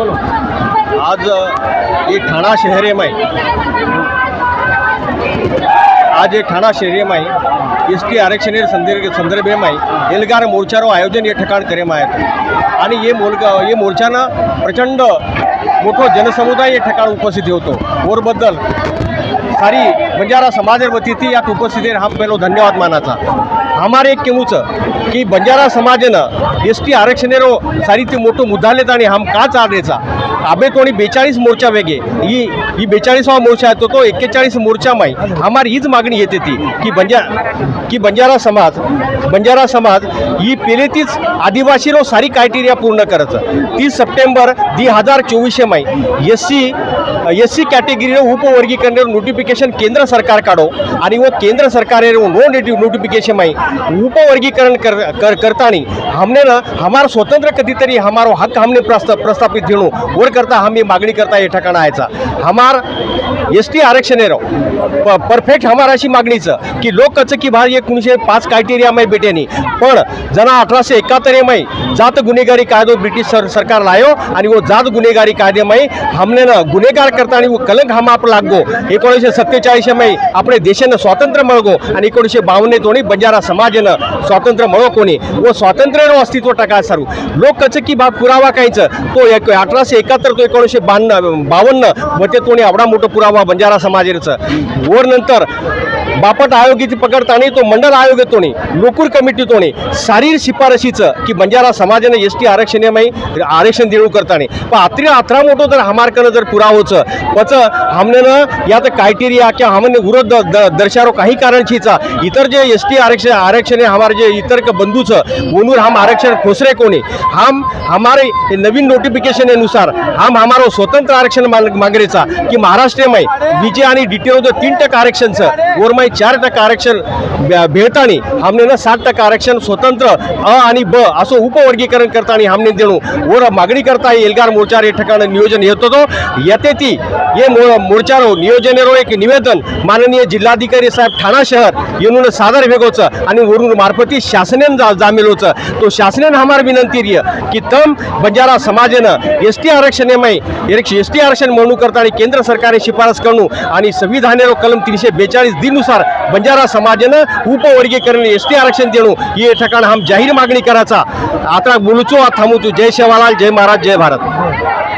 आज ये ठाणा शहरे में आज ये ठाणा शहरे में टी आरक्षण संदर्भ संदर्भ में एलगार मोर्चा आयोजन ये ठिकाण करे में आणि ये मोल ये मोर्चानं प्रचंड मोटो जनसमुदाय हे ठिकाण उपस्थित होतो। वरबद्दल सारी बंजारा समाज वती थी या उपस्थिति हम पहले धन्यवाद माना था हमारे एक कहूँ कि बंजारा समाज ने एस टी आरक्षण सारी मोटो मुद्दा लेता हम का चाल कोणी बेचाळीस मोर्चा वेगळे ही ही बेचाळीसवा मोर्चा येतो तो एक्केचाळीस मोर्चा माई हमारी हीच मागणी येते ती की बंजा की बंजारा समाज बंजारा समाज ही पहिले तीच आदिवासीरो सारी क्रायटेरिया पूर्ण करायचं. तीस सप्टेंबर दी हजार चोवीसशे माई एस सी एस सी कॅटेगरीनं उपवर्गीकरण नोटिफिकेशन केंद्र सरकार काढो आणि व केंद्र सरकार नो नोटिफिकेशन माई उपवर्गीकरण कर कर करतानी हमने ना हमारा स्वतंत्र कधीतरी हमारो हक हमने प्रस्ता प्रस्थापित घेणू करता हम ये मागणी करता ये ठिकाण आयचा हमार एस टी आरक्षण प परफेक्ट हमार अशी मागणीचं की लोक कचं की भाई एकोणीसशे पाच क्रायटेरिया मै बेटेनी पण जना अठराशे एकाहत्तर मै जात गुन्हेगारी कायदो ब्रिटिश सर सरकार लायो आणि वो जात गुन्हेगारी कायदेमय हमनेनं गुन्हेगार करता आणि वो कलंक हम आप लागो. एकोणीसशे सत्तेचाळीस आपले देशानं स्वातंत्र्य मळगो आणि एकोणीसशे बावन्न तोणी बंजारा समाजनं स्वातंत्र्य मळो कोणी. व स्वातंत्र्यनं अस्तित्व टाका सारू. लोक कचं की बा पुरावा कायचं तो एक अठराशे एकाहत्तर तो एकोणीसशे बावन्न बावन्न व ते तोणी एवढा मोठं पुरावा बंजारा समाजाचं वर नंतर बापट आयोगाची पकडताना तो मंडल आयोग लोकूर कमिटीतोणी सारी शिफारशीचं की बंजारा समाजाने एस टी आरक्षणमय आरक्षण देऊ करताना. पण अत्री अथरा मोठं जर हमारकनं जर पुरावोचं पच या यात क्रायटेरिया किंवा हमने विरोध द- दर्शारो काही कारणशीचा इतर जे एस टी आरक्षण आरक्षण हमारे जे इतर क बंधूचं उनूर हम आरक्षण खोसरे कोणी हम हमारे नवीन नोटिफिकेशन अनुसार हम हमारो स्वतंत्र आरक्षण माग- मागरेचा की महाराष्ट्रमय विजय आणि डिटेल तीन टक्के आरक्षणचं वरमाई चार टक्का आरक्षण भे- भेटतानी हमने सात टक्का आरक्षण स्वतंत्र अ आणि ब असं उपवर्गीकरण करताना हमने देणू. वर मागणी करता एल्गार मोर्चार हे ठिकाणी नियोजन येत होतो. येते ती ये रो मोर्चारो नियोजनेरो एक निवेदन माननीय जिल्हाधिकारी साहेब ठाणा शहर येऊन सादर वेगोचं आणि वरून मार्फती शासनेन जा जामेलोचं तो शासनेन हमार विनंती रिय की तम बंजारा समाजानं एस टी आरक्षणमय एस टी आरक्षण म्हणू करता आणि केंद्र सरकारने शिफारस करणू आणि संविधानेरो कलम तीनशे बेचाळीस दिनुसार बंजारा समाजानं उपवर्गीकरण एस टी आरक्षण देणू ही ठिकाण. हम जाहीर मागणी करायचा. आता बोलूचो थांबूचो. जय शेवालाल जय महाराज जय भारत.